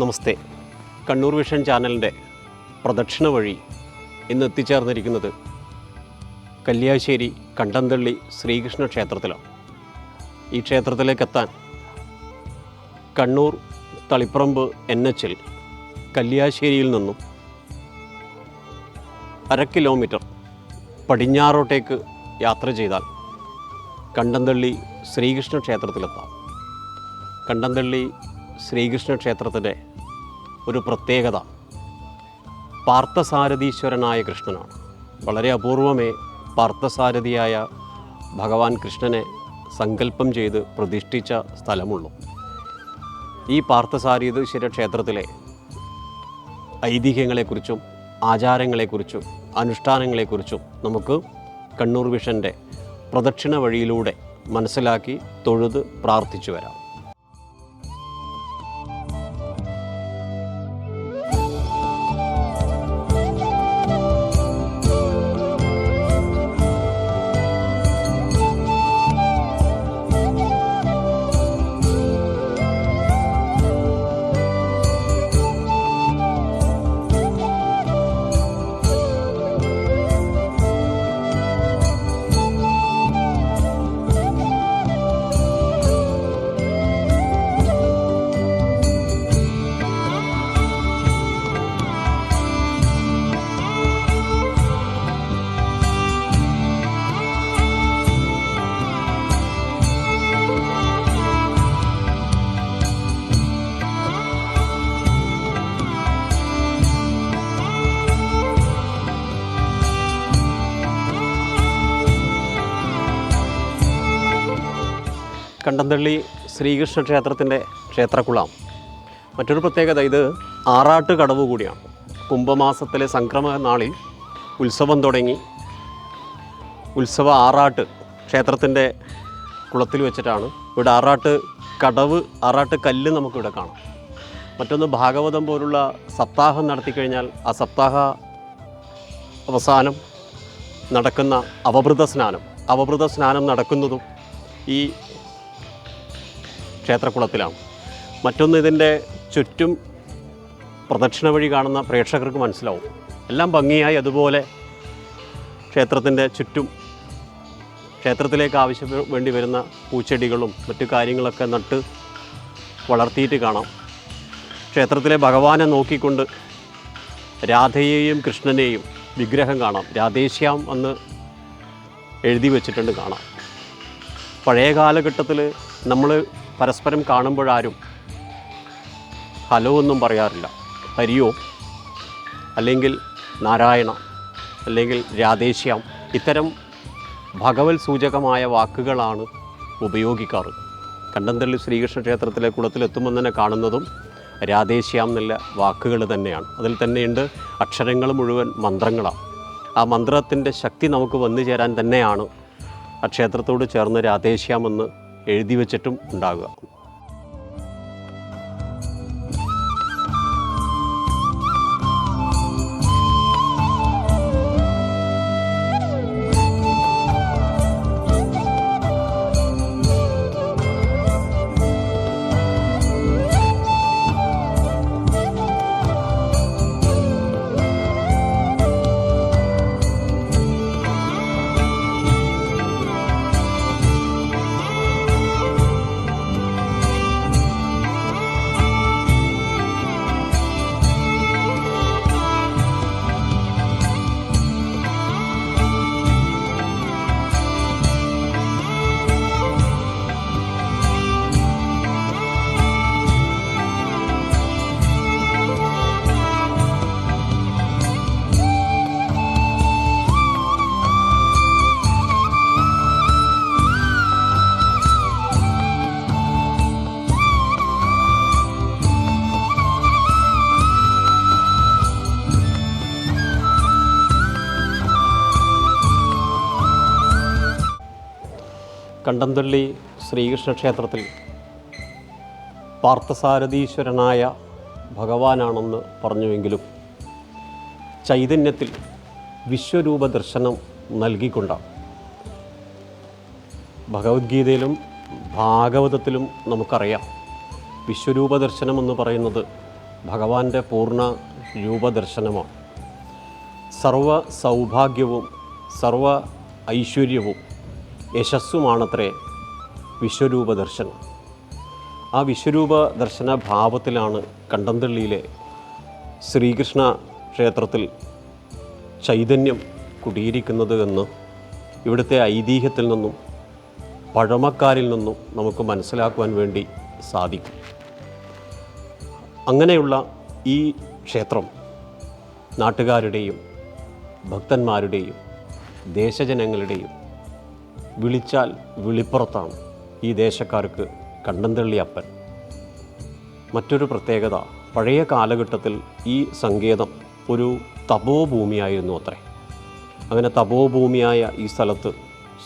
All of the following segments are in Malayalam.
നമസ്തേ. കണ്ണൂർ വിഷൻ ചാനലിന്റെ പ്രദക്ഷിണ വഴി ഇന്ന് എത്തിച്ചേർന്നിരിക്കുന്നത് കല്യാശ്ശേരി കണ്ടന്തള്ളി ശ്രീകൃഷ്ണ ക്ഷേത്രത്തിലാണ്. ഈ ക്ഷേത്രത്തിലേക്കെത്താൻ കണ്ണൂർ തളിപ്പറമ്പ് എൻ എച്ചിൽ കല്യാശ്ശേരിയിൽ നിന്നും അര കിലോമീറ്റർ പടിഞ്ഞാറോട്ടേക്ക് യാത്ര ചെയ്താൽ കണ്ടന്തള്ളി ശ്രീകൃഷ്ണ ക്ഷേത്രത്തിലെത്താം. കണ്ടന്തള്ളി ശ്രീകൃഷ്ണ ക്ഷേത്രത്തിന്റെ ഒരു പ്രത്യേകത. പാർത്ഥസാരഥീശ്വരനായ കൃഷ്ണനാണ്. വളരെ അപൂർവമേ പാർത്ഥസാരഥിയായ ഭഗവാൻ കൃഷ്ണനെ സങ്കല്പം ചെയ്ത് പ്രതിഷ്ഠിച്ച സ്ഥലമുള്ളൂ. ഈ പാർത്ഥസാരീശ്വര ക്ഷേത്രത്തിലെ ഐതിഹ്യങ്ങളെക്കുറിച്ചും ആചാരങ്ങളെക്കുറിച്ചും അനുഷ്ഠാനങ്ങളെക്കുറിച്ചും നമുക്ക് കണ്ണൂർ വിഷന്റെ പ്രദക്ഷിണ വഴിയിലൂടെ മനസ്സിലാക്കി തൊഴുത് പ്രാർത്ഥിച്ചു വരാം. കണ്ടന്തള്ളി ശ്രീകൃഷ്ണ ക്ഷേത്രത്തിന്റെ ക്ഷേത്രക്കുളം മറ്റൊരു പ്രത്യേകത ഇത് ആറാട്ട് കടവ് കൂടിയാണ്. കുംഭമാസത്തിലെ സംക്രമ നാളിൽ ഉത്സവം തുടങ്ങി. ഉത്സവ ആറാട്ട് ക്ഷേത്രത്തിന്റെ കുളത്തിൽ വെച്ചിട്ടാണ് ഇവിടെ ആറാട്ട് കടവ് ആറാട്ട് കല്ല് നമുക്കിവിടെ കാണാം. മറ്റൊന്ന് ഭാഗവതം പോലുള്ള സപ്താഹം നടത്തിക്കഴിഞ്ഞാൽ ആ സപ്താഹ അവസാനം നടക്കുന്ന അവഭൃത സ്നാനം. അവഭൃത സ്നാനം നടക്കുന്നതും ഈ ക്ഷേത്രക്കുളത്തിലാണ്. മറ്റൊന്ന് ഇതിന്റെ ചുറ്റും പ്രദക്ഷിണ വഴി കാണുന്ന പ്രേക്ഷകർക്ക് മനസ്സിലാവും. എല്ലാം ഭംഗിയായി അതുപോലെ ക്ഷേത്രത്തിന്റെ ചുറ്റും ക്ഷേത്രത്തിലേക്ക് ആവശ്യം വേണ്ടി വരുന്ന പൂച്ചെടികളും മറ്റു കാര്യങ്ങളൊക്കെ നട്ട് വളർത്തിയിട്ട് കാണാം. ക്ഷേത്രത്തിലെ ഭഗവാനെ നോക്കിക്കൊണ്ട് രാധയെയും കൃഷ്ണനെയും വിഗ്രഹം കാണാം. രാധേശ്യാം എന്ന് എഴുതി വച്ചിട്ടുണ്ട് കാണാം. പഴയ കാലഘട്ടത്തിൽ നമ്മൾ പരസ്പരം കാണുമ്പോഴാരും ഹലോ ഒന്നും പറയാറില്ല. ഹരിയോ? അല്ലെങ്കിൽ നാരായണ? അല്ലെങ്കിൽ രാധേശ്യാം? ഇത്തരം ഭഗവത് സൂചകമായ വാക്കുകളാണ് ഉപയോഗിക്കാറ്. കണ്ടന്തള്ളി ശ്രീകൃഷ്ണ ക്ഷേത്രത്തിലെ കുളത്തിലെത്തുമ്പോൾ തന്നെ കാണുന്നതും രാധേശ്യാം എന്നുള്ള വാക്കുകൾ തന്നെയാണ്. അതിൽ തന്നെയുണ്ട് അക്ഷരങ്ങൾ മുഴുവൻ മന്ത്രങ്ങളാണ് ആ മന്ത്രത്തിന്റെ ശക്തി നമുക്ക് വന്നു ചേരാൻ തന്നെയാണ് ആ ക്ഷേത്രത്തോട് ചേർന്ന് രാധേശ്യാമെന്ന് എഴുതി വച്ചിട്ടും ഉണ്ടാകുക കണ്ടന്തള്ളി ശ്രീകൃഷ്ണ ക്ഷേത്രത്തിൽ പാർത്ഥസാരഥീശ്വരനായ ഭഗവാനാണെന്ന് പറഞ്ഞുവെങ്കിലും ചൈതന്യത്തിൽ വിശ്വരൂപ ദർശനം നൽകിക്കൊണ്ടാണ്. ഭഗവത്ഗീതയിലും ഭാഗവതത്തിലും നമുക്കറിയാം വിശ്വരൂപ ദർശനം എന്ന് പറയുന്നത് ഭഗവാന്റെ പൂർണ രൂപദർശനമാണ് സർവ സൗഭാഗ്യവും സർവ ഐശ്വര്യവും യശസ്സുമാണത്രേ വിശ്വരൂപ ദർശനം ആ വിശ്വരൂപ ദർശന ഭാവത്തിലാണ് കണ്ടന്തള്ളിയിലെ ശ്രീകൃഷ്ണ ക്ഷേത്രത്തിൽ ചൈതന്യം കുടിയിരിക്കുന്നത് എന്ന് ഇവിടുത്തെ ഐതിഹ്യത്തിൽ നിന്നും പഴമക്കാരിൽ നിന്നും നമുക്ക് മനസ്സിലാക്കുവാൻ വേണ്ടി സാധിക്കും. അങ്ങനെയുള്ള ഈ ക്ഷേത്രം നാട്ടുകാരുടെയും ഭക്തന്മാരുടെയും ദേശജനങ്ങളുടെയും വിളിച്ചാൽ വിളിപ്പുറത്താണ്. ഈ ദേശക്കാർക്ക് കണ്ടന്തള്ളി അപ്പൻ. മറ്റൊരു പ്രത്യേകത പഴയ കാലഘട്ടത്തിൽ ഈ സങ്കേതം ഒരു തപോഭൂമിയായിരുന്നു അത്രേ. അങ്ങനെ തപോഭൂമിയായ ഈ സ്ഥലത്ത്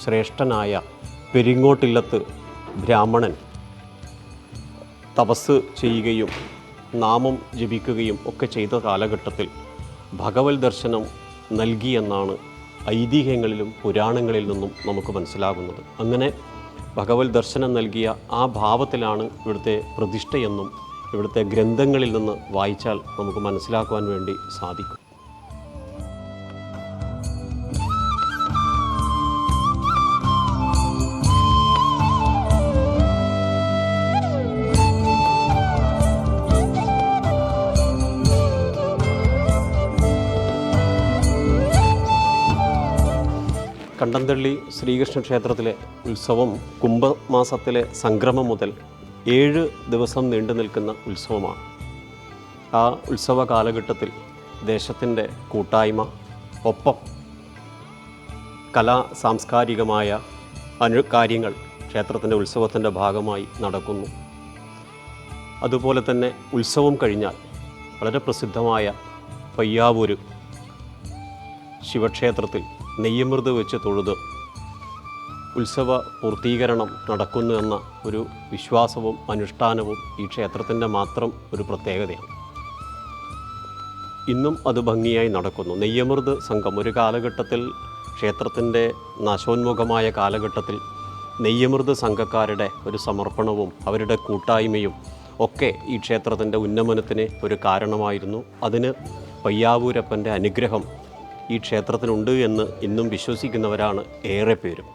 ശ്രേഷ്ഠനായ പെരിങ്ങോട്ടില്ലത്ത് ബ്രാഹ്മണൻ തപസ് ചെയ്യുകയും നാമം ജപിക്കുകയും ഒക്കെ ചെയ്ത കാലഘട്ടത്തിൽ ഭഗവത് ദർശനം നൽകിയെന്നാണ് ഐതിഹ്യങ്ങളിലും പുരാണങ്ങളിൽ നിന്നും നമുക്ക് മനസ്സിലാകുന്നത്. അങ്ങനെ ഭഗവത് ദർശനം നൽകിയ ആ ഭാവത്തിലാണ് ഇവിടുത്തെ പ്രതിഷ്ഠയെന്നും ഇവിടുത്തെ ഗ്രന്ഥങ്ങളിൽ നിന്ന് വായിച്ചാൽ നമുക്ക് മനസ്സിലാക്കുവാൻ വേണ്ടി സാധിക്കും. കണ്ടന്തള്ളി ശ്രീകൃഷ്ണ ക്ഷേത്രത്തിലെ ഉത്സവം കുംഭമാസത്തിലെ സംക്രമം മുതൽ ഏഴ് ദിവസം നീണ്ടു നിൽക്കുന്ന ഉത്സവമാണ്. ആ ഉത്സവ കാലഘട്ടത്തിൽ ദേശത്തിന്റെ കൂട്ടായ്മ ഒപ്പം കലാ സാംസ്കാരികമായ അനു കാര്യങ്ങൾ ക്ഷേത്രത്തിന്റെ ഉത്സവത്തിന്റെ ഭാഗമായി നടക്കുന്നു. അതുപോലെ തന്നെ ഉത്സവം കഴിഞ്ഞാൽ വളരെ പ്രസിദ്ധമായ പയ്യാവൂര് ശിവക്ഷേത്രത്തിൽ നെയ്യമൃത് വെച്ച് തൊഴുത് ഉത്സവ പൂർത്തീകരണം നടക്കുന്നു എന്ന ഒരു വിശ്വാസവും അനുഷ്ഠാനവും ഈ ക്ഷേത്രത്തിന്റെ മാത്രം ഒരു പ്രത്യേകതയാണ്. ഇന്നും അത് ഭംഗിയായി നടക്കുന്നു. നെയ്യമൃത് സംഘം ഒരു കാലഘട്ടത്തിൽ ക്ഷേത്രത്തിന്റെ നാശോന്മുഖമായ കാലഘട്ടത്തിൽ നെയ്യമൃത് സംഘക്കാരുടെ ഒരു സമർപ്പണവും അവരുടെ കൂട്ടായ്മയും ഒക്കെ ഈ ക്ഷേത്രത്തിന്റെ ഉന്നമനത്തിന് ഒരു കാരണമായിരുന്നു. അതിന് പയ്യാവൂരപ്പന്റെ അനുഗ്രഹം ഈ ക്ഷേത്രത്തിനുണ്ട് എന്ന് ഇന്നും വിശ്വസിക്കുന്നവരാണ് ഏറെ പേരും.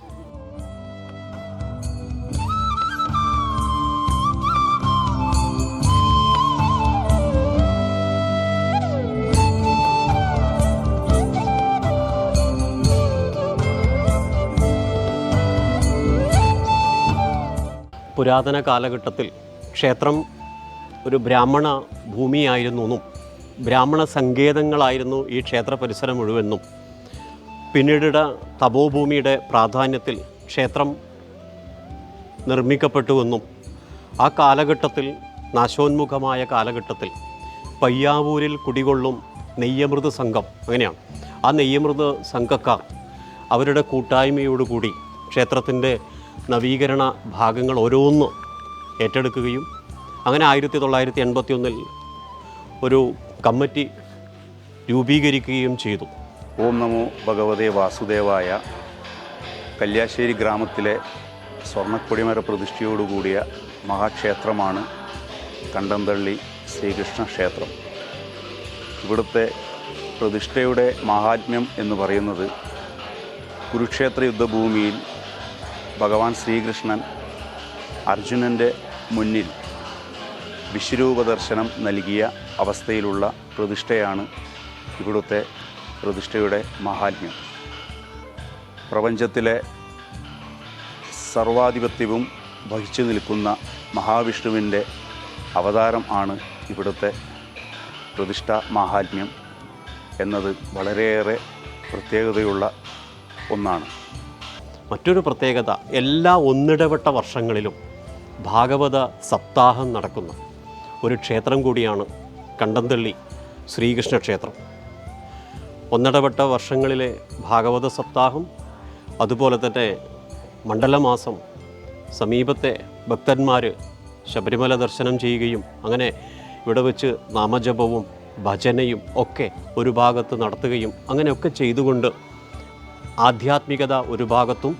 പുരാതന കാലഘട്ടത്തിൽ ക്ഷേത്രം ഒരു ബ്രാഹ്മണ ഭൂമിയായിരുന്നു എന്നും ബ്രാഹ്മണ സങ്കേതങ്ങളായിരുന്നു ഈ ക്ഷേത്ര പരിസരം മുഴുവനും പിന്നീട് തപോഭൂമിയുടെ പ്രാധാന്യത്തിൽ ക്ഷേത്രം നിർമ്മിക്കപ്പെട്ടുവെന്നും ആ കാലഘട്ടത്തിൽ നാശോന്മുഖമായ കാലഘട്ടത്തിൽ പയ്യാവൂരിൽ കുടികൊള്ളും നെയ്യമൃത് സംഘം അങ്ങനെയാണ്. ആ നെയ്യമൃത് സംഘക്കാർ അവരുടെ കൂട്ടായ്മയോടുകൂടി ക്ഷേത്രത്തിന്റെ നവീകരണ ഭാഗങ്ങൾ ഓരോന്ന് ഏറ്റെടുക്കുകയും അങ്ങനെ ആയിരത്തി തൊള്ളായിരത്തി എൺപത്തി ഒന്നിൽ ഒരു കമ്മിറ്റി രൂപീകരിക്കുകയും ചെയ്തു. ഓം നമോ ഭഗവതേ വാസുദേവായ കല്യാശ്ശേരി ഗ്രാമത്തിലെ സ്വർണക്കൊടിമര പ്രതിഷ്ഠയോടുകൂടിയ മഹാക്ഷേത്രമാണ് കണ്ടന്തള്ളി ശ്രീകൃഷ്ണ ക്ഷേത്രം ഇവിടുത്തെ പ്രതിഷ്ഠയുടെ മഹാത്മ്യം എന്ന് പറയുന്നത് കുരുക്ഷേത്ര യുദ്ധഭൂമിയിൽ ഭഗവാൻ ശ്രീകൃഷ്ണൻ അർജുനന്റെ മുന്നിൽ വിശ്വരൂപ ദർശനം നൽകിയ അവസ്ഥയിലുള്ള പ്രതിഷ്ഠയാണ് ഇവിടുത്തെ പ്രതിഷ്ഠയുടെ മഹാത്മ്യം. പ്രപഞ്ചത്തിലെ സർവാധിപത്യവും വഹിച്ചു നിൽക്കുന്ന മഹാവിഷ്ണുവിന്റെ അവതാരം ആണ് ഇവിടുത്തെ പ്രതിഷ്ഠ മാഹാത്മ്യം എന്നത് വളരെയേറെ പ്രത്യേകതയുള്ള ഒന്നാണ്. മറ്റൊരു പ്രത്യേകത എല്ലാ ഒന്നിടവിട്ട വർഷങ്ങളിലും ഭാഗവത സപ്താഹം നടക്കുന്ന. ഒരു ക്ഷേത്രം കൂടിയാണ് കണ്ടന്തള്ളി ശ്രീകൃഷ്ണ ക്ഷേത്രം ഒന്നിടപെട്ട വർഷങ്ങളിലെ ഭാഗവത സപ്താഹം അതുപോലെ തന്നെ മണ്ഡലമാസം സമീപത്തെ ഭക്തന്മാർ ശബരിമല ദർശനം ചെയ്യുകയും അങ്ങനെ ഇവിടെ വെച്ച് നാമജപവും ഭജനയും ഒക്കെ ഒരു ഭാഗത്ത് നടത്തുകയും അങ്ങനെയൊക്കെ ചെയ്തുകൊണ്ട് ആധ്യാത്മികത ഒരു ഭാഗത്തും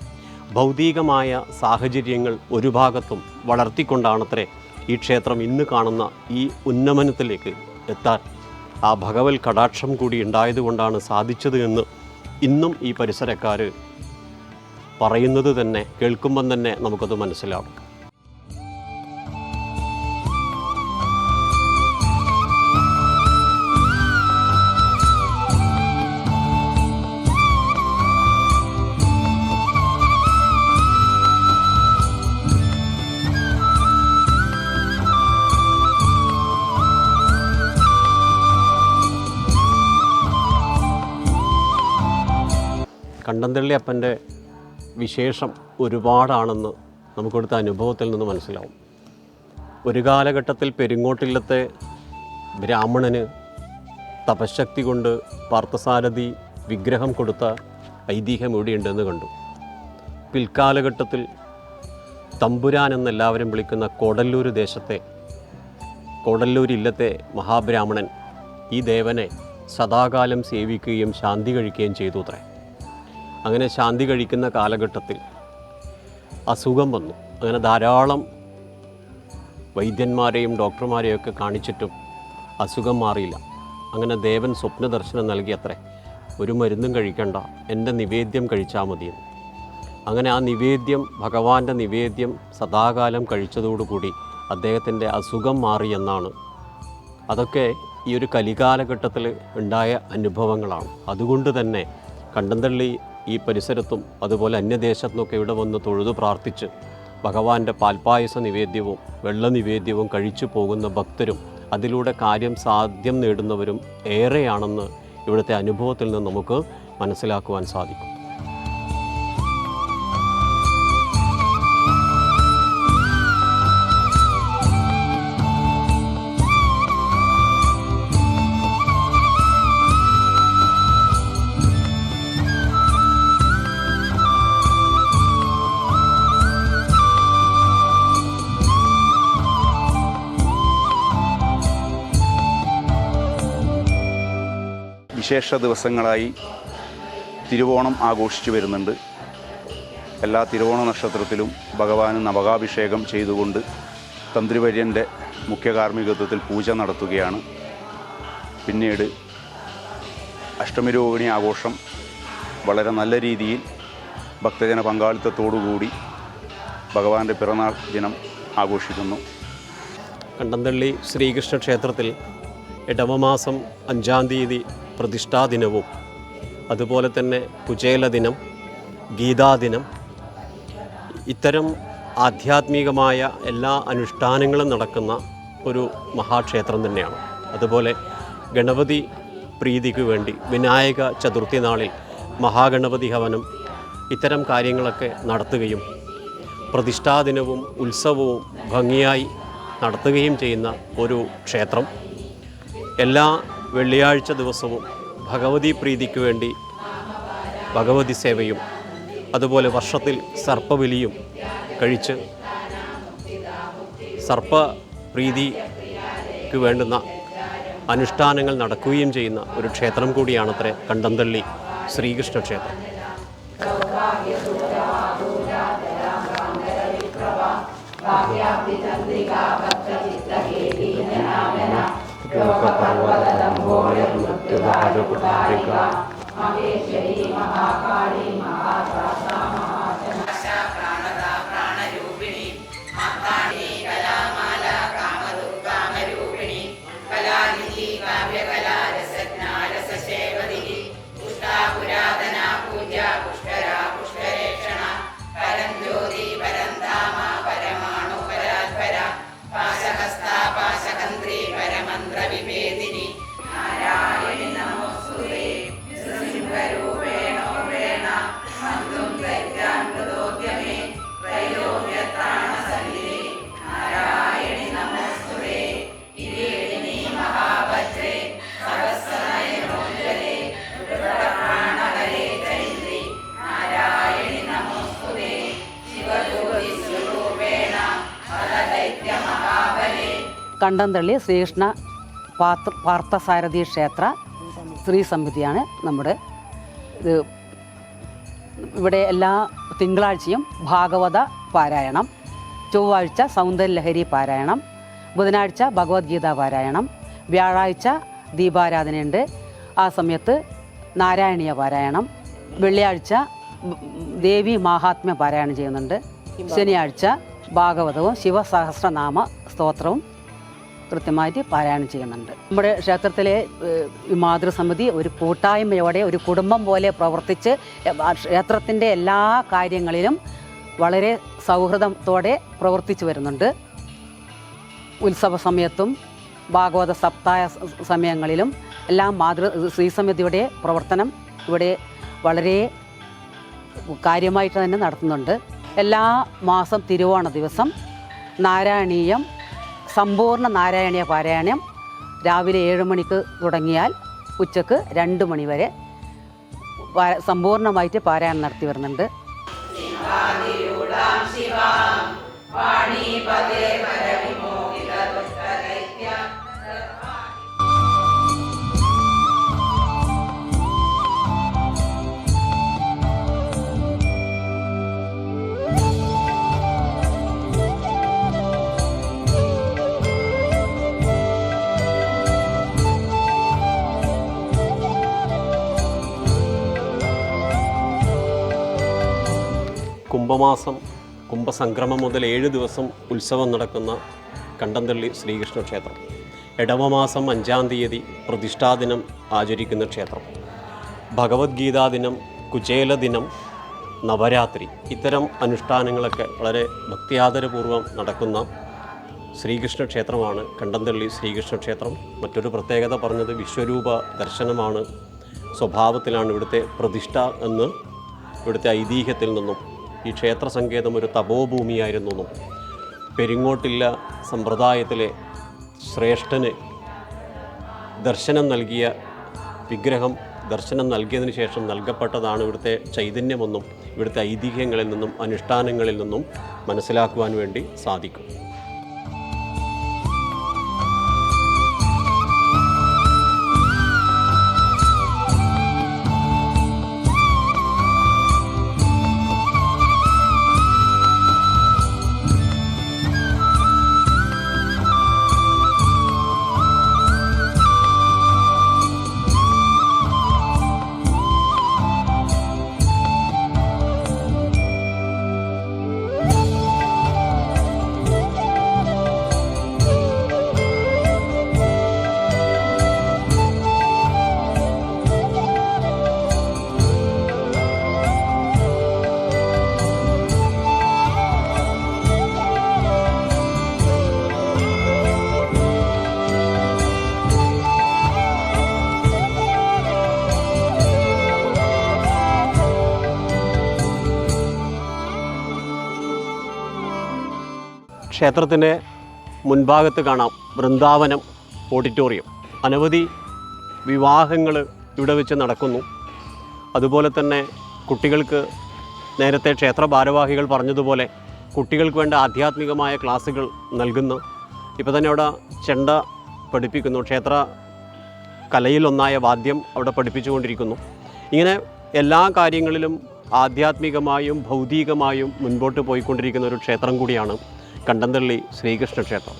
ഭൗതികമായ സാഹചര്യങ്ങൾ ഒരു ഭാഗത്തും വളർത്തിക്കൊണ്ടാണത്രേ ഈ ക്ഷേത്രം ഇന്ന് കാണുന്ന ഈ ഉന്നമനത്തിലേക്ക് എത്താൻ ആ ഭഗവൽ കടാക്ഷം കൂടി ഉണ്ടായതുകൊണ്ടാണ് സാധിച്ചത് എന്ന് ഇന്നും ഈ പരിസരക്കാർ പറയുന്നത് തന്നെ കേൾക്കുമ്പം തന്നെ നമുക്കത് മനസ്സിലാവും. കണ്ടന്തള്ളി അപ്പന്റെ വിശേഷം ഒരുപാടാണെന്ന് നമുക്കൊടുത്ത അനുഭവത്തിൽ നിന്ന് മനസ്സിലാവും. ഒരു കാലഘട്ടത്തിൽ പെരിങ്ങോട്ടില്ലത്തെ ബ്രാഹ്മണന് തപശക്തി കൊണ്ട് പാർത്ഥസാരഥി വിഗ്രഹം കൊടുത്ത ഐതിഹ്യം ഇവിടെയുണ്ടെന്ന് കണ്ടു. പിൽക്കാലഘട്ടത്തിൽ തമ്പുരാൻ എന്നെല്ലാവരും വിളിക്കുന്ന കോടല്ലൂർ ദേശത്തെ കോടല്ലൂർ ഇല്ലത്തെ മഹാബ്രാഹ്മണൻ ഈ ദേവനെ സദാകാലം സേവിക്കുകയും ശാന്തി കഴിക്കുകയും ചെയ്തു അത്രേ അങ്ങനെ ശാന്തി കഴിക്കുന്ന കാലഘട്ടത്തിൽ അസുഖം വന്നു. അങ്ങനെ ധാരാളം വൈദ്യന്മാരെയും ഡോക്ടർമാരെയും ഡോക്ടർമാരെയൊക്കെ കാണിച്ചിട്ടും അസുഖം മാറിയില്ല. അങ്ങനെ ദേവൻ സ്വപ്ന ദർശനം നൽകി അത്രേ ഒരു മരുന്നും കഴിക്കണ്ട എന്റെ നിവേദ്യം കഴിച്ചാൽ മതിയെന്ന്. അങ്ങനെ ആ നിവേദ്യം ഭഗവാന്റെ നിവേദ്യം സദാകാലം കഴിച്ചതോടുകൂടി അദ്ദേഹത്തിന്റെ അസുഖം മാറി എന്നാണ്. അതൊക്കെ ഈ ഒരു കലികാലഘട്ടത്തിൽ ഉണ്ടായ അനുഭവങ്ങളാണ്. അതുകൊണ്ട് തന്നെ കണ്ടന്തള്ളി ഈ പരിസരത്തും അതുപോലെ അന്യദേശത്തുനിന്നൊക്കെ ഇവിടെ വന്ന് തൊഴുതു പ്രാർത്ഥിച്ച് ഭഗവാന്റെ പാൽപ്പായസ നിവേദ്യവും വെള്ള നിവേദ്യവും കഴിച്ചു പോകുന്ന ഭക്തരും അതിലൂടെ കാര്യം സാധ്യം നേടുന്നവരും ഏറെയാണെന്ന് ഇവിടുത്തെ അനുഭവത്തിൽ നിന്ന് നമുക്ക് മനസ്സിലാക്കുവാൻ സാധിക്കും. വിശേഷ ദിവസങ്ങളായി തിരുവോണം ആഘോഷിച്ചു വരുന്നുണ്ട്. എല്ലാ തിരുവോണ നക്ഷത്രത്തിലും ഭഗവാന് നവകാഭിഷേകം ചെയ്തുകൊണ്ട് തന്ത്രിവര്യന്റെ മുഖ്യ കാർമ്മികത്വത്തിൽ പൂജ നടത്തുകയാണ്. പിന്നീട് അഷ്ടമി രോഹിണി ആഘോഷം വളരെ നല്ല രീതിയിൽ ഭക്തജന പങ്കാളിത്തത്തോടുകൂടി ഭഗവാന്റെ പിറന്നാൾ ദിനം ആഘോഷിക്കുന്നു. കണ്ടന്തള്ളി ശ്രീകൃഷ്ണ ക്ഷേത്രത്തിൽ ഇടവമാസം അഞ്ചാം തീയതി പ്രതിഷ്ഠാ ദിനവും അതുപോലെ തന്നെ കുചേല ദിനം ഗീതാദിനം ഇത്തരം ആധ്യാത്മികമായ എല്ലാ അനുഷ്ഠാനങ്ങളും നടക്കുന്ന ഒരു മഹാക്ഷേത്രം തന്നെയാണ്. അതുപോലെ ഗണപതി പ്രീതിക്ക് വേണ്ടി വിനായക ചതുർത്ഥി നാളിൽ മഹാഗണപതി ഹവനം ഇത്തരം കാര്യങ്ങളൊക്കെ നടത്തുകയും പ്രതിഷ്ഠാദിനവും ഉത്സവവും ഭംഗിയായി നടത്തുകയും ചെയ്യുന്ന ഒരു ക്ഷേത്രം. എല്ലാ വെള്ളിയാഴ്ച ദിവസവും ഭഗവതി പ്രീതിക്ക് വേണ്ടി ഭഗവതി സേവയും അതുപോലെ വർഷത്തിൽ സർപ്പബലിയും കഴിച്ച് സർപ്പ പ്രീതിക്ക് വേണ്ടുന്ന അനുഷ്ഠാനങ്ങൾ നടക്കുകയും ചെയ്യുന്ന ഒരു ക്ഷേത്രം കൂടിയാണത്രേ കണ്ടന്തള്ളി ശ്രീകൃഷ്ണ ക്ഷേത്രം सर्वपर्वतम्भोयर्मृत्युदारुपुटारिका महेश्वरी महाकाली കണ്ടന്തള്ളി ശ്രീകൃഷ്ണ പാർത്ത പാർത്ഥസാരഥി ക്ഷേത്ര സ്ത്രീ സമിതിയാണ് നമ്മുടെ ഇത്. ഇവിടെ എല്ലാ തിങ്കളാഴ്ചയും ഭാഗവത പാരായണം ചൊവ്വാഴ്ച സൗന്ദര്യലഹരി പാരായണം ബുധനാഴ്ച ഭഗവത്ഗീത പാരായണം വ്യാഴാഴ്ച ദീപാരാധനയുണ്ട്. ആ സമയത്ത് നാരായണീയ പാരായണം വെള്ളിയാഴ്ച ദേവി മഹാത്മ്യ പാരായണം ചെയ്യുന്നുണ്ട്. ശനിയാഴ്ച ഭാഗവതവും ശിവസഹസ്രനാമ സ്തോത്രവും കൃത്യമായിട്ട് പാരായണം ചെയ്യുന്നുണ്ട്. നമ്മുടെ ക്ഷേത്രത്തിലെ മാതൃസമിതി ഒരു കൂട്ടായ്മയോടെ ഒരു കുടുംബം പോലെ പ്രവർത്തിച്ച് ക്ഷേത്രത്തിന്റെ എല്ലാ കാര്യങ്ങളിലും വളരെ സൗഹൃദത്തോടെ പ്രവർത്തിച്ചു വരുന്നുണ്ട്. ഉത്സവ സമയത്തും ഭാഗവത സപ്തായ സമയങ്ങളിലും എല്ലാം മാതൃ ശ്രീസമിതിയുടെ പ്രവർത്തനം ഇവിടെ വളരെ കാര്യമായിട്ട് തന്നെ നടത്തുന്നുണ്ട്. എല്ലാ മാസം തിരുവോണ ദിവസം നാരായണീയം സമ്പൂർണ നാരായണീയ പാരായണം രാവിലെ ഏഴ് മണിക്ക് തുടങ്ങിയാൽ ഉച്ചയ്ക്ക് രണ്ട് മണി വരെ സമ്പൂർണമായിട്ട് പാരായണം നടത്തി വരുന്നുണ്ട്. കുംഭമാസം കുംഭസംക്രമം മുതൽ ഏഴ് ദിവസം ഉത്സവം നടക്കുന്ന കണ്ടന്തള്ളി ശ്രീകൃഷ്ണ ക്ഷേത്രം. ഇടവമാസം അഞ്ചാം തീയതി പ്രതിഷ്ഠാദിനം ആചരിക്കുന്ന ക്ഷേത്രം. ഭഗവത്ഗീതാ ദിനം കുചേല ദിനം നവരാത്രി ഇത്തരം അനുഷ്ഠാനങ്ങളൊക്കെ വളരെ ഭക്തിയാദരപൂർവം നടക്കുന്ന ശ്രീകൃഷ്ണ ക്ഷേത്രമാണ് കണ്ടന്തള്ളി ശ്രീകൃഷ്ണ ക്ഷേത്രം. മറ്റൊരു പ്രത്യേകത പറഞ്ഞത് വിശ്വരൂപ ദർശനമാണ്. സ്വഭാവത്തിലാണ് ഇവിടുത്തെ പ്രതിഷ്ഠ എന്ന് ഇവിടുത്തെ ഐതിഹ്യത്തിൽ നിന്നും ഈ ക്ഷേത്ര സങ്കേതം ഒരു തപോഭൂമിയായിരുന്നു എന്നും പെരിങ്ങോട്ടില്ല സമ്പ്രദായത്തിലെ ശ്രേഷ്ഠന് ദർശനം നൽകിയ വിഗ്രഹം ദർശനം നൽകിയതിന് ശേഷം നൽകപ്പെട്ടതാണ് ഇവിടുത്തെ ചൈതന്യമെന്നും ഇവിടുത്തെ ഐതിഹ്യങ്ങളിൽ നിന്നും അനുഷ്ഠാനങ്ങളിൽ നിന്നും മനസ്സിലാക്കുവാൻ വേണ്ടി സാധിക്കും. ക്ഷേത്രത്തിന്റെ മുൻഭാഗത്ത് കാണാം വൃന്ദാവനം ഓഡിറ്റോറിയം. അനവധി വിവാഹങ്ങൾ ഇവിടെ വെച്ച് നടക്കുന്നു. അതുപോലെ തന്നെ കുട്ടികൾക്ക് നേരത്തെ ക്ഷേത്ര ഭാരവാഹികൾ പറഞ്ഞതുപോലെ കുട്ടികൾക്ക് വേണ്ട ആധ്യാത്മികമായ ക്ലാസ്സുകൾ നൽകുന്നു. ഇപ്പോൾ തന്നെ അവിടെ ചെണ്ട പഠിപ്പിക്കുന്നു. ക്ഷേത്ര കലയിലൊന്നായ വാദ്യം അവിടെ പഠിപ്പിച്ചുകൊണ്ടിരിക്കുന്നു. ഇങ്ങനെ എല്ലാ കാര്യങ്ങളിലും ആധ്യാത്മികമായും ഭൗതികമായും മുൻപോട്ട് പോയിക്കൊണ്ടിരിക്കുന്ന ഒരു ക്ഷേത്രം കൂടിയാണ് കണ്ടന്തള്ളി ശ്രീകൃഷ്ണ ക്ഷേത്രം.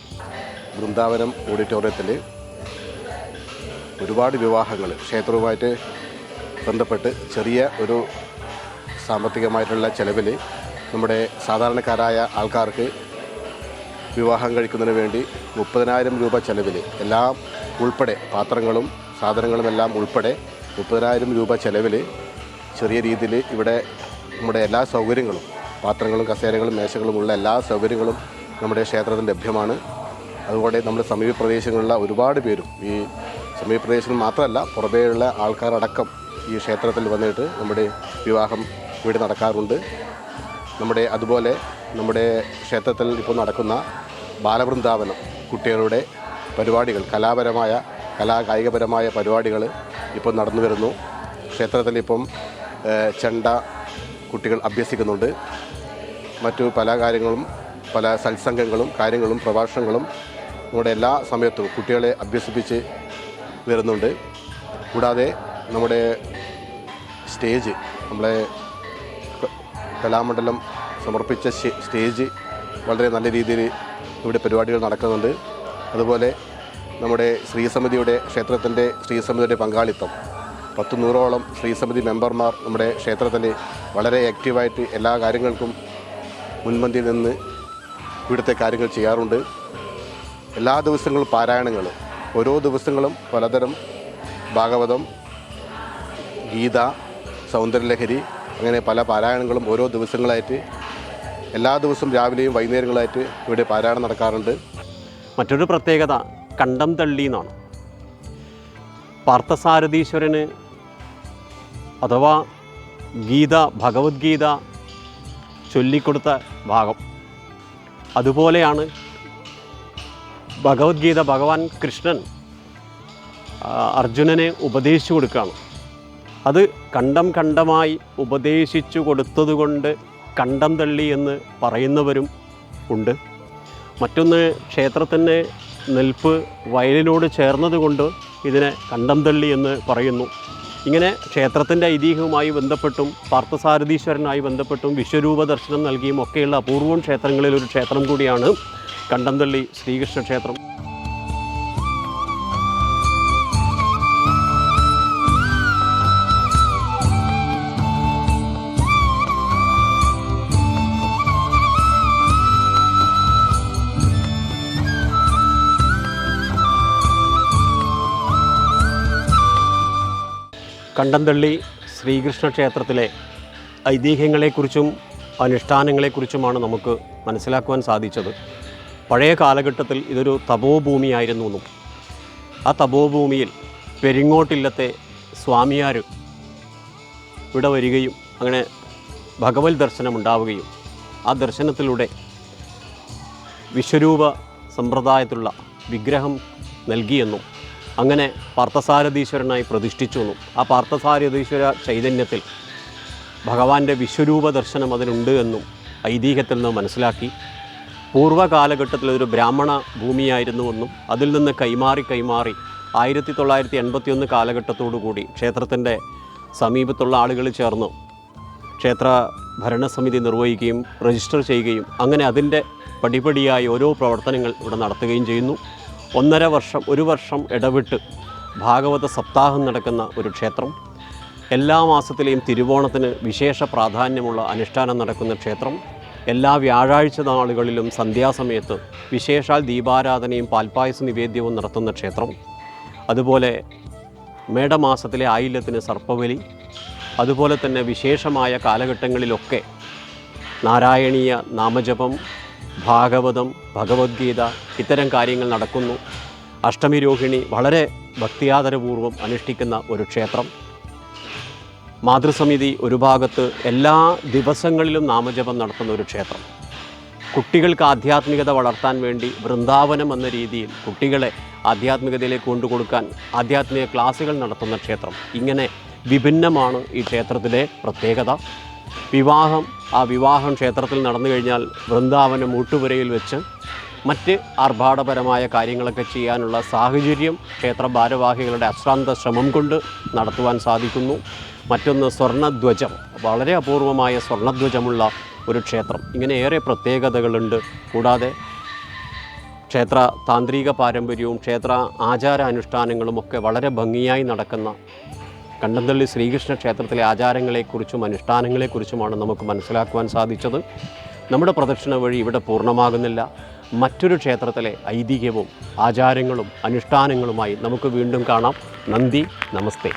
വൃന്ദാവനം ഓഡിറ്റോറിയത്തിൽ ഒരുപാട് വിവാഹങ്ങൾ ക്ഷേത്രവുമായിട്ട് ബന്ധപ്പെട്ട് ചെറിയ ഒരു സാമ്പത്തികമായിട്ടുള്ള ചെലവിൽ നമ്മുടെ സാധാരണക്കാരായ ആൾക്കാർക്ക് വിവാഹം കഴിക്കുന്നതിന് വേണ്ടി മുപ്പതിനായിരം രൂപ ചെലവിൽ എല്ലാം ഉൾപ്പെടെ പാത്രങ്ങളും സാധനങ്ങളും എല്ലാം ഉൾപ്പെടെ മുപ്പതിനായിരം രൂപ ചെലവിൽ ചെറിയ രീതിയിൽ ഇവിടെ നമ്മുടെ എല്ലാ സൗകര്യങ്ങളും പാത്രങ്ങളും കസേരകളും മേശകളും ഉള്ള എല്ലാ സൗകര്യങ്ങളും നമ്മുടെ ക്ഷേത്രത്തിൽ ലഭ്യമാണ്. അതുപോലെ നമ്മുടെ സമീപ പ്രദേശങ്ങളിലുള്ള ഒരുപാട് പേരും ഈ സമീപ പ്രദേശങ്ങൾ മാത്രമല്ല പുറമേയുള്ള ആൾക്കാരടക്കം ഈ ക്ഷേത്രത്തിൽ വന്നിട്ട് നമ്മുടെ വിവാഹം ഇവിടെ നടക്കാറുണ്ട്. നമ്മുടെ അതുപോലെ നമ്മുടെ ക്ഷേത്രത്തിൽ ഇപ്പോൾ നടക്കുന്ന ബാലവൃന്ദാവനം കുട്ടികളുടെ പരിപാടികൾ കലാപരമായ കലാകായികപരമായ പരിപാടികൾ ഇപ്പോൾ നടന്നു വരുന്നു. ക്ഷേത്രത്തിൽ ഇപ്പം ചെണ്ട കുട്ടികൾ അഭ്യസിക്കുന്നുണ്ട്. മറ്റു പല കാര്യങ്ങളും പല സത്സംഗങ്ങളും കാര്യങ്ങളും പ്രഭാഷണങ്ങളും നമ്മുടെ എല്ലാ സമയത്തും കുട്ടികളെ അഭ്യസിപ്പിച്ച് വരുന്നുണ്ട്. കൂടാതെ നമ്മുടെ സ്റ്റേജ് നമ്മളെ കലാമണ്ഡലം സമർപ്പിച്ച സ്റ്റേജ് വളരെ നല്ല രീതിയിൽ ഇവിടെ പരിപാടികൾ നടക്കുന്നുണ്ട്. അതുപോലെ നമ്മുടെ ശ്രീസമിതിയുടെ ക്ഷേത്രത്തിന്റെ ശ്രീസമിതിയുടെ പങ്കാളിത്തം പത്ത് നൂറോളം ശ്രീസമിതി മെമ്പർമാർ നമ്മുടെ ക്ഷേത്രത്തിൽ വളരെ ആക്റ്റീവായിട്ട് എല്ലാ കാര്യങ്ങൾക്കും മുൻപന്തിയിൽ നിന്ന് ഇവിടുത്തെ കാര്യങ്ങൾ ചെയ്യാറുണ്ട്. എല്ലാ ദിവസങ്ങളും പാരായണങ്ങൾ ഓരോ ദിവസങ്ങളും പലതരം ഭാഗവതം ഗീത സൗന്ദര്യലഹരി അങ്ങനെ പല പാരായണങ്ങളും ഓരോ ദിവസങ്ങളായിട്ട് എല്ലാ ദിവസവും രാവിലെയും വൈകുന്നേരങ്ങളായിട്ട് ഇവിടെ പാരായണം നടക്കാറുണ്ട്. മറ്റൊരു പ്രത്യേകത കണ്ടം തള്ളി എന്നാണ് പാർത്ഥസാരഥീശ്വരന് അഥവാ ഗീത ഭഗവത്ഗീത ചൊല്ലിക്കൊടുത്ത ഭാഗം. അതുപോലെയാണ് ഭഗവത്ഗീത ഭഗവാൻ കൃഷ്ണൻ അർജുനനെ ഉപദേശിച്ചു കൊടുക്കുകയാണ്. അത് കണ്ടം കണ്ടമായി ഉപദേശിച്ചു കൊടുത്തതുകൊണ്ട് കണ്ടം തള്ളി എന്ന് പറയുന്നവരും ഉണ്ട്. മറ്റൊന്ന് ക്ഷേത്രത്തിന്റെ നിൽപ്പ് വയലിനോട് ചേർന്നതുകൊണ്ട് ഇതിനെ കണ്ടം തള്ളി എന്ന് പറയുന്നു. ഇങ്ങനെ ക്ഷേത്രത്തിന്റെ ഐതിഹ്യവുമായി ബന്ധപ്പെട്ടും പാർത്ഥസാരഥീശ്വരനായി ബന്ധപ്പെട്ടും വിശ്വരൂപ ദർശനം നൽകിയും ഒക്കെയുള്ള അപൂർവം ക്ഷേത്രങ്ങളിൽ ഒരു ക്ഷേത്രം കൂടിയാണ് കണ്ടംതള്ളി ശ്രീകൃഷ്ണ ക്ഷേത്രം. കണ്ടംതള്ളി ശ്രീകൃഷ്ണ ക്ഷേത്രത്തിലെ ഐതിഹ്യങ്ങളെക്കുറിച്ചും അനുഷ്ഠാനങ്ങളെക്കുറിച്ചുമാണ് നമുക്ക് മനസ്സിലാക്കുവാൻ സാധിച്ചത്. പഴയ കാലഘട്ടത്തിൽ ഇതൊരു തപോഭൂമിയായിരുന്നു എന്നും ആ തപോഭൂമിയിൽ പെരിങ്ങോട്ടില്ലത്തെ സ്വാമിയാർ ഇവിടെ വരികയും അങ്ങനെ ഭഗവത് ദർശനം ഉണ്ടാവുകയും ആ ദർശനത്തിലൂടെ വിശ്വരൂപ സമ്പ്രദായത്തിലുള്ള വിഗ്രഹം നൽകിയെന്നും അങ്ങനെ പാർത്ഥസാരഥീശ്വരനായി പ്രതിഷ്ഠിച്ചു എന്നും ആ പാർത്ഥസാരഥീശ്വര ചൈതന്യത്തിൽ ഭഗവാന്റെ വിശ്വരൂപ ദർശനം അതിനുണ്ട് എന്നും ഐതിഹ്യത്തിൽ നിന്ന് മനസ്സിലാക്കി. പൂർവകാലഘട്ടത്തിൽ ഒരു ബ്രാഹ്മണ ഭൂമിയായിരുന്നുവെന്നും അതിൽ നിന്ന് കൈമാറി കൈമാറി ആയിരത്തി തൊള്ളായിരത്തി എൺപത്തിയൊന്ന് കാലഘട്ടത്തോടു കൂടി ക്ഷേത്രത്തിന്റെ സമീപത്തുള്ള ആളുകൾ ചേർന്ന് ക്ഷേത്ര ഭരണസമിതി നിർവഹിക്കുകയും രജിസ്റ്റർ ചെയ്യുകയും അങ്ങനെ അതിന്റെ പടിപടിയായി ഓരോ പ്രവർത്തനങ്ങൾ ഇവിടെ നടത്തുകയും ചെയ്യുന്നു. ഒന്നര വർഷം ഒരു വർഷം ഇടവിട്ട് ഭാഗവത സപ്താഹം നടക്കുന്ന ഒരു ക്ഷേത്രം. എല്ലാ മാസത്തിലെയും തിരുവോണത്തിന് വിശേഷ പ്രാധാന്യമുള്ള അനുഷ്ഠാനം നടക്കുന്ന ക്ഷേത്രം. എല്ലാ വ്യാഴാഴ്ച നാളുകളിലും സന്ധ്യാസമയത്ത് വിശേഷാൽ ദീപാരാധനയും പാൽപ്പായസ നിവേദ്യവും നടത്തുന്ന ക്ഷേത്രം. അതുപോലെ മേടമാസത്തിലെ ആയില്യത്തിന് സർപ്പബലി. അതുപോലെ തന്നെ വിശേഷമായ കാലഘട്ടങ്ങളിലൊക്കെ നാരായണീയ നാമജപം ഭാഗവതം ഭഗവത്ഗീത ഇത്തരം കാര്യങ്ങൾ നടക്കുന്നു. അഷ്ടമി രോഹിണി വളരെ ഭക്തിയാദരപൂർവം അനുഷ്ഠിക്കുന്ന ഒരു ക്ഷേത്രം. മാതൃസമിതി ഒരു ഭാഗത്ത് എല്ലാ ദിവസങ്ങളിലും നാമജപം നടത്തുന്ന ഒരു ക്ഷേത്രം. കുട്ടികൾക്ക് ആധ്യാത്മികത വളർത്താൻ വേണ്ടി വൃന്ദാവനം എന്ന രീതിയിൽ കുട്ടികളെ ആധ്യാത്മികതയിലേക്ക് കൊണ്ടുകൊടുക്കാൻ ആധ്യാത്മിക ക്ലാസുകൾ നടത്തുന്ന ക്ഷേത്രം. ഇങ്ങനെ വിഭിന്നമാണ് ഈ ക്ഷേത്രത്തിലെ പ്രത്യേകത. വിവാഹം ആ വിവാഹം ക്ഷേത്രത്തിൽ നടന്നു കഴിഞ്ഞാൽ വൃന്ദാവനം മൂട്ടുപുരയിൽ വെച്ച് മറ്റ് ആർഭാടപരമായ കാര്യങ്ങളൊക്കെ ചെയ്യാനുള്ള സാഹചര്യം ക്ഷേത്ര ഭാരവാഹികളുടെ അശ്രാന്ത ശ്രമം കൊണ്ട് നടത്തുവാൻ സാധിക്കുന്നു. മറ്റൊന്ന് സ്വർണധ്വജം വളരെ അപൂർവമായ സ്വർണധ്വജമുള്ള ഒരു ക്ഷേത്രം. ഇങ്ങനെ ഏറെ പ്രത്യേകതകളുണ്ട്. കൂടാതെ ക്ഷേത്ര താന്ത്രിക പാരമ്പര്യവും ക്ഷേത്ര ആചാരാനുഷ്ഠാനങ്ങളും ഒക്കെ വളരെ ഭംഗിയായി നടക്കുന്ന കണ്ടന്തള്ളി ശ്രീകൃഷ്ണ ക്ഷേത്രത്തിലെ ആചാരങ്ങളെക്കുറിച്ചും അനുഷ്ഠാനങ്ങളെക്കുറിച്ചുമാണ് നമുക്ക് മനസ്സിലാക്കുവാൻ സാധിച്ചത്. നമ്മുടെ പ്രദക്ഷിണ വഴി ഇവിടെ പൂർണമാകുന്നില്ല. മറ്റൊരു ക്ഷേത്രത്തിലെ ഐതിഹ്യവും ആചാരങ്ങളും അനുഷ്ഠാനങ്ങളുമായി നമുക്ക് വീണ്ടും കാണാം. നന്ദി നമസ്തേ.